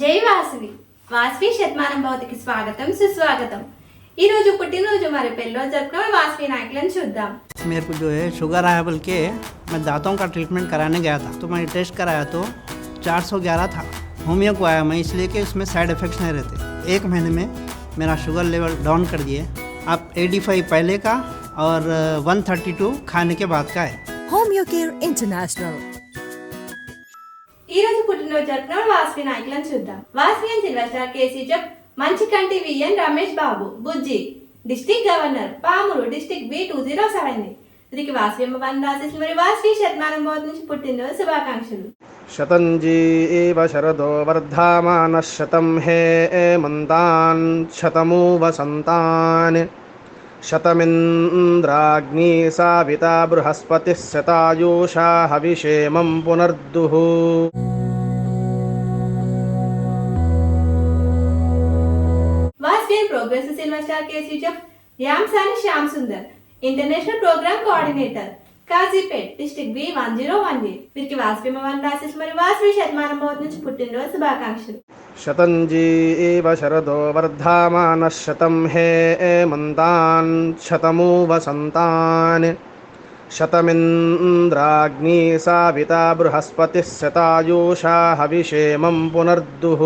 జై వాసవి వాసవి శతమానం భవతికి స్వాగతం సుస్వాగతం ఈ రోజు పుట్టినరోజు మరి పెళ్ళిలో జరుపుకున్న వాసవి నాయకులను చూద్దాం मेरे को जो है शुगर आया बोल के मैं दांतों का ट्रीटमेंट कराने गया था तो मैंने टेस्ट कराया तो 411 था होमियो को आया मैं इसलिए कि उसमें साइड इफ़ेक्ट्स नहीं रहते एक महीने में मेरा शुगर लेवल डाउन कर दिए अब 85 पहले का और 132 खाने के बाद का है Homeo Care International. ఈ రోజు పుట్టినరోజు జరుపుకున్న వాసవి నాయకులను చూద్దాం వాసవి జిల్లా స్టార్ కేసీ జబ్ Manchikanti VN Ramesh Babu Bujji district governor Pamuru district B two zero seven వీరికి వాసవి అమ్మవారిని రాసేసి మరి వాసవి శతమానం భవతి నుంచి పుట్టినరోజు శుభాకాంక్షలు शतञ्जी एव शरदो वर्धामानः शतं हे एमन्तान् शतमु वसन्तान् शतमिन्द्राग्नी साविता बृहस्पतिः शतायुषा हविषेमं पुनर्दुः Shyam Sundar international programme coordinator Kazipet district B 101 फिर की वास्पिम वन राशेश मरी वास्वि शतमान मोहन नुंच पुट्टिन रोज शुभाकांक्षा शतं जीव शरदो वर्धामान शतं हे ए मंतान शतमु वसंतान शतमिन्द्राग्नि साविता बृहस्पतिः शतायुषा हविषेमं पुनर्दुः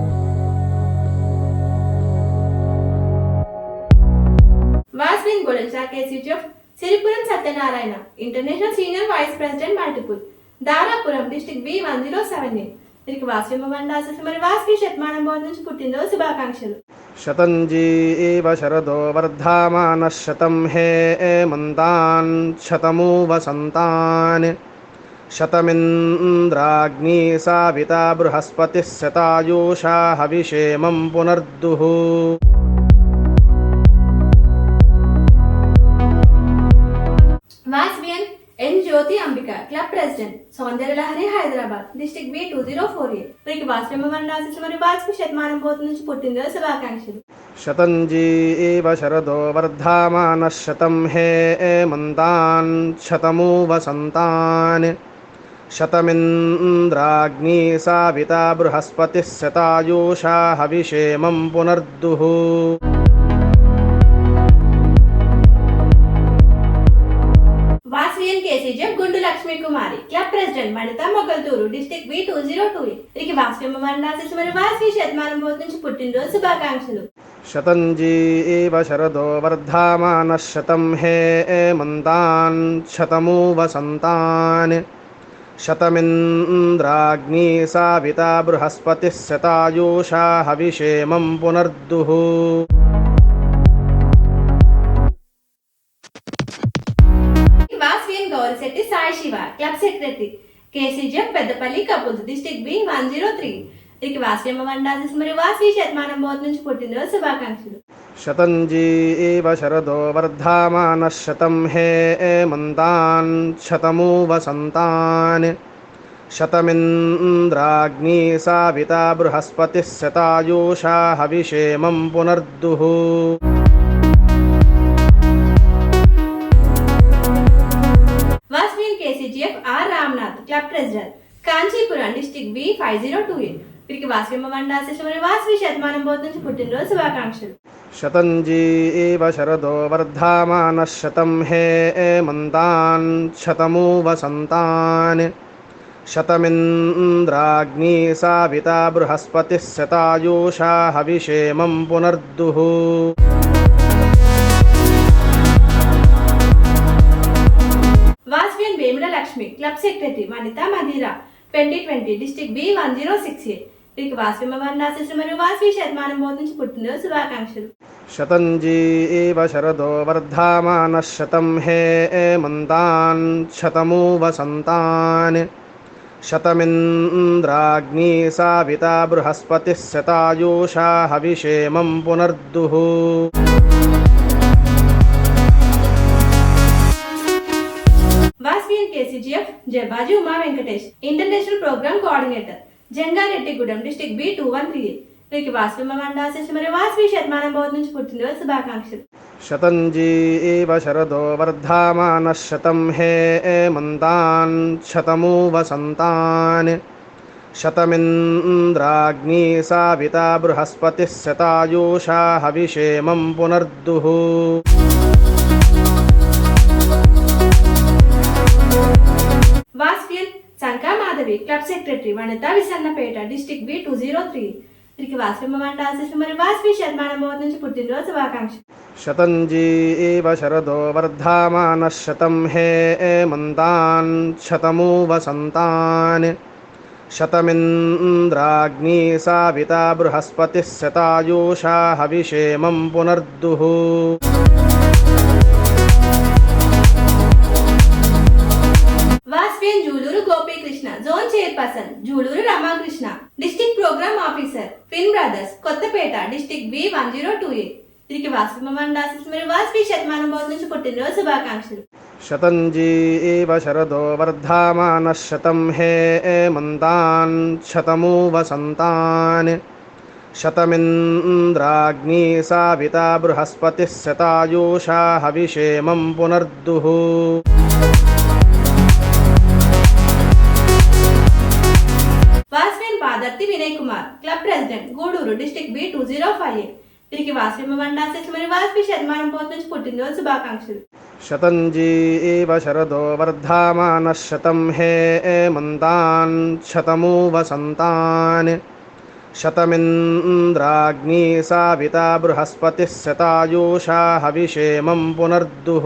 KCGF Siripuram Satyanarayana international senior vice president multiple Darapuram district B one zero seven eight వీరికి మరి వాస్వి శతమానం నుంచి పుట్టినరోజు శుభాకాంక్షలు. శతంజీ ఇవ శరదో వర్ధమాన శతం హే మంతాన్ శతమూ వసంతాన్ శతమింద్రాగ్ని సావిత బృహస్పతి శతాయూషా హవిషేమం పునర్దుః. President Soundarya Lahari Hyderabad district B two zero four A. వీరికి వాసుమని రాశించి మరియు వాసుకి శతమానం పోతు నుంచి పుట్టినరోజు శుభాకాంక్షలు. శతంజీ శరదో వర్ధమాన శతం హే మంతాన్ శతమూ వసంతాన్ శతమింద్రాగ్ని సావిత బృహస్పతి శతాయూషా హవిషేమం పునర్దుః. president Vanitha Mogalturu district B two zero two వీరికి వాసవి అమ్మవారిని రాసేసి మరి వాసవి శతమానం భవతి నుంచి పుట్టినరోజు శుభాకాంక్షలు शतञ्जी एव शरदो वर्धामानः शतं हे एमन्तान् शतमु वसन्तान् शतमिन्द्राग्नी साविता बृहस्पतिः शतायुषा हविषेमं पुनर्दुः Vasavian Gourisetti Sai Shiva club secretary KCGM Peddapalli Kapoor district B one zero three. ఇక వాసీమ్మ వండాల్సి మరియు వాసి శతమానం బోధ నుంచి పుట్టినరోజు శుభాకాంక్షలు. శతంజీ ఏవ శరదో వర్ధమాన శతం హే మంతాన్ శతమూ వసంతాన్ శతమింద్రాగ్ని సావిత బృహస్పతి శతాయూషా హవిషేమం పునర్దుః. Club president Kanchipuram district B 5028 फिर के वासिम शतंजी शरदो वर्धमान शतम हे ए मंदान शतमो वसंतान शतमिन्द्राग्नी साविता बृहस्पतिः शतायुषा हविषेमं पुनर्दुः secretary Vanitha Madhira. Twenty twenty district B one zero six eight వీరికి వాసవి మరియు వాసవి శతమానం బోధించి పుట్టినరోజు శుభాకాంక్షలు. శతంజీ శరదో వర్ధమాన శతం హే మంతాన్ శతమూ వసంతాన్ శతమింద్రాగ్ని సావిత బృహస్పతి శతాయూషా హవిషేమం పునర్దుః. Vasavian KCGF J Baji Uma Venkatesh international program coordinator Jangareddygudem district B two one three వీరికి వాస్వి మండాశిష్లు మరియు వాస్వి శతమానం బోధ నుంచి పుట్టినరోజు శుభాకాంక్షలు शतञ्जी एव शरदो वर्धामानः शतं हे एमन्तान् शतमु वसन्तान् शतमिन्द्राग्नी साविता बृहस्पतिः शतायूषा हविषेमं पुनर्दुः Vasavian Shanka Madhavi club secretary Vanitha Vissannapeta district B two zero three వీరికి వాస్వి మండాశిష్లు మరియు వాస్వి శతమానం బోధ నుంచి పుట్టినరోజు శుభాకాంక్షలు शतञ्जी एव शरदो वर्धामानः शतं हे एमन्तान् शतमु वसन्तान् शतमिन्द्राग्नी साविता बृहस्पतिः शतायूषा हविषेमं पुनर्दुः chairperson Juluru Ramakrishna district program officer fin brothers Kothapeta district B one zero two eight వీరికి వాస్వి మండాశిస్ మరియు వాస్వి శతమానం బోధ నుంచి పుట్టినరోజు శుభాకాంక్షలు शतञ्जी एव शरदो वर्धामानः शतं हे एमन्तान् शतमु वसन्तान् शतमिन्द्राग्नी साविता बृहस्पतिः शतायूषा हविषेमं पुनर्दुः club president Guduru district B two zero five eight తిరిగి వాసిమ మండాసెస్ మరియు వాస్పి వర్ధమాన శతం హే మంతాన్ శతమూ వసంతాన్ శతమింద్రాగ్ని సావిత బృహస్పతిः శతాయూషా హవిషేమం పునర్దుః.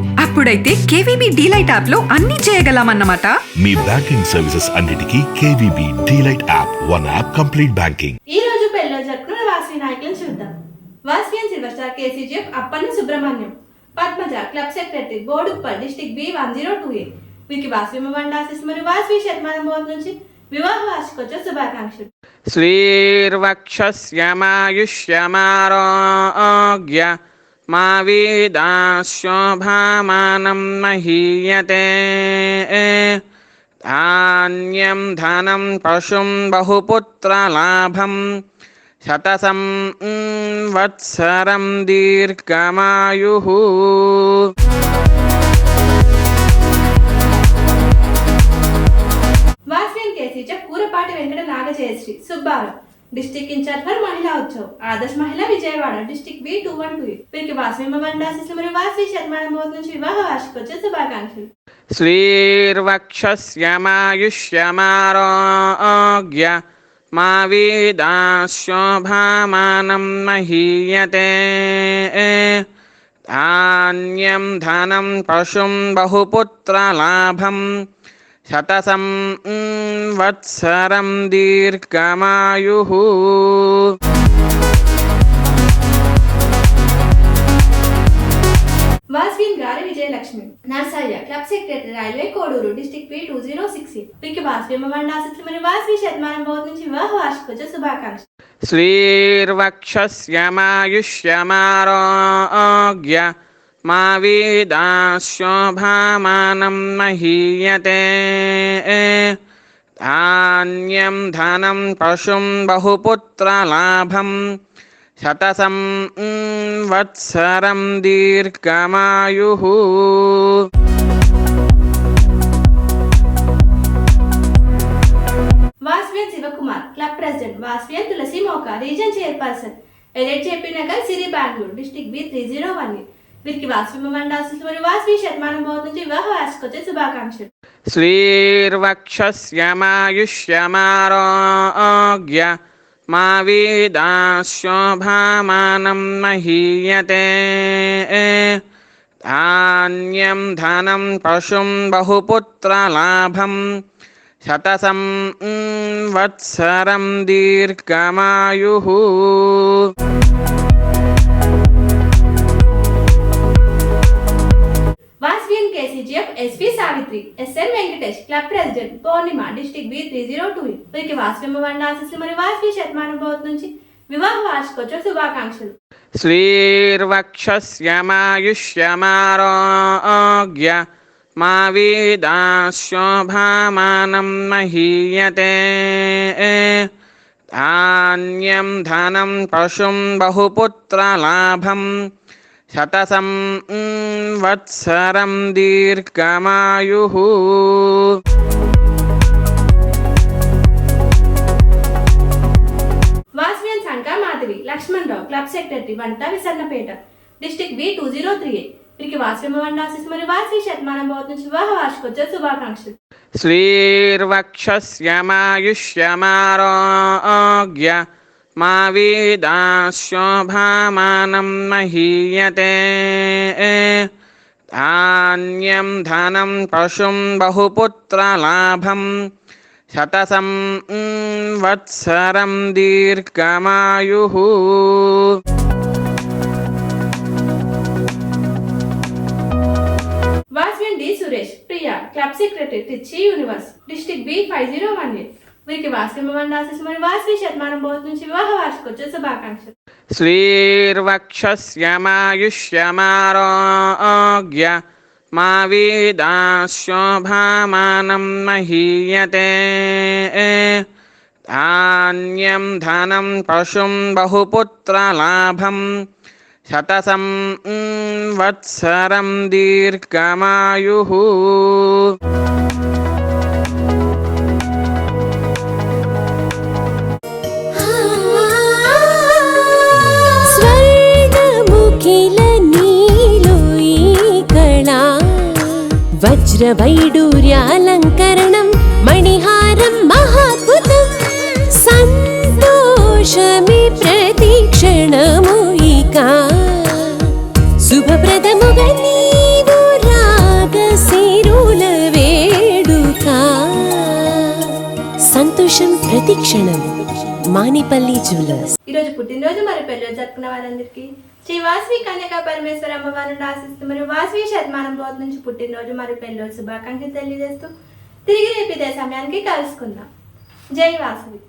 ఇప్పుడైతే కేవీబీ డీలైట్ యాప్లో అన్ని చేయగలమన్నమాట. మీ బ్యాంకింగ్ సర్వీసెస్ అన్నిటికి KVB DLite app one app complete banking. ఈ రోజు పెళ్ళిలో జరుపుకున్న వాసవి నాయకులను చూద్దాం. Vasavi silver star KCGF Appanna Subrahmanyam Padmaja club secretary Boduppal district B one zero two A. వీరికి వాసవి మండ ఆశీస్ మరియు వాసవి శర్మ నుంచి వివాహ వార్షికోత్సవ శుభాకాంక్షలు. శ్రీర్వక్ష మా వీదాశోభామానం మహీయతే ధాన్యం ధనం పశుం బహుపుత్రలాభం శతసం వత్సరం దీర్ఘమాయు వాస్యం కేసీచ Kurapati Venkata Nagajayasri Subbarao. District incharge for మహిళా ఉత్సవ్ ఆదర్శ్ మహిళ Vijayawada district B two one two వీరికి వాస్వి మండాసిస్ మరియు వాస్వి శతమానం బోధ నుంచి వివాహ వార్షికోత్సవ శుభాకాంక్షలు श्रीर्वक्षस्यमायुष्यमारोग्य मा वेदाशोभामानं महीयते धान्यं धनं पशुं बहुपुत्रलाभं శతసం వత్సరం దీర్ఘమాయు. వాస్విన్ గారి Vijayalakshmi Narsaiah club secretary railway Koduru district P two zero six. Shatamanam బోధ నుంచి వివాహ శుభాకాంక్ష శ్రీర్వక్షస్యమాయుష్యమారోగ్య మా వేదా శోభామానం మహీయతే ధాన్యం ధనం పశుం బహుపుత్రలాభం శతసం వత్సరం దీర్ఘమాయు వాస్వేన్ శివకుమార్ క్లబ్ ప్రెసిడెంట్ వాస్వేన్ Tulasi Moka region chairperson. Elite JP Siri Bengaluru district B three zero one eight వీరికి వాస్వి మండాసులు మరియు వాస్వి శర్మానం బోధ నుంచి వివాహ వార్షికోత్సవ శుభాకాంక్షలు శ్రీర్వక్షశ్యమాయుష్యమారోగ్య మా వీదాశోభామానం మహీయతే ధాన్యం ధనం పశుం బహుపుత్రలాభం శతసం వత్సరం దీర్ఘమాయు F SP Savitri SN Venkatesh club president Pournima district B three zero two వీరికి వాస్వమ్మ ఆశీస్సులు మరియు వాస్వి శతమానుభవత్ నుంచి వివాహ వార్షికోత్సవ శుభాకాంక్షలు. శ్రీర్వక్షమాయుష్యమారోగ్య మా వీదాశోభామానం మహీయతే. ధాన్యం ధనం పశుం బహుపుత్రలాభం శతసం వత్సరం దీర్ఘమాయు. వాస్మియన్ సంఘ మాధవి లక్ష్మణరావు క్లబ్ సెక్రటరీ వంట Vissannapeta district B two zero three eight. శుభాకాంక్షలు. శ్రీర్వక్షస్యమాయుష్యమారోగ్య మా వేదాశోభామానం మహీయతే ధాన్యం ధనం పశుం బహుపుత్రలాభం శతసం వత్సరం దీర్ఘమాయు వాస్విన్ D Suresh Priya club secretary టిచ్చి universe district B five zero one eight श्रीर्वक्षस्यमायुष्यमारोज्ञमावीदास्योभामानं महीयते धान्यं धनं पशुं बहुपुत्रलाभं शतसं वत्सरं दीर्घमायुः వజ్రవైడూర్యాలంకరణం మణిహారం మహాద్భుతం. సంతోషమి ప్రతిక్షణము ఇక. శుభప్రదముగా నీవు రాగ వేడుక. సంతోషం ప్రతిక్షణం. మానిపల్లి జ్యువెలర్స్. ఈరోజు పుట్టినరోజు మరి పెళ్ళి జరుపుకున్న వారందరికీ శ్రీ వాసవి కన్యకా పరమేశ్వర అమ్మవారిని ఆశిస్తూ మరియు వాసవి శతమానం బోధ నుంచి పుట్టినరోజు మరియు పెళ్ళి శుభాకాంక్షలు తెలియజేస్తూ తిరిగి రేపు ఇదే సమయానికి కలుసుకుందాం. జై వాసవి.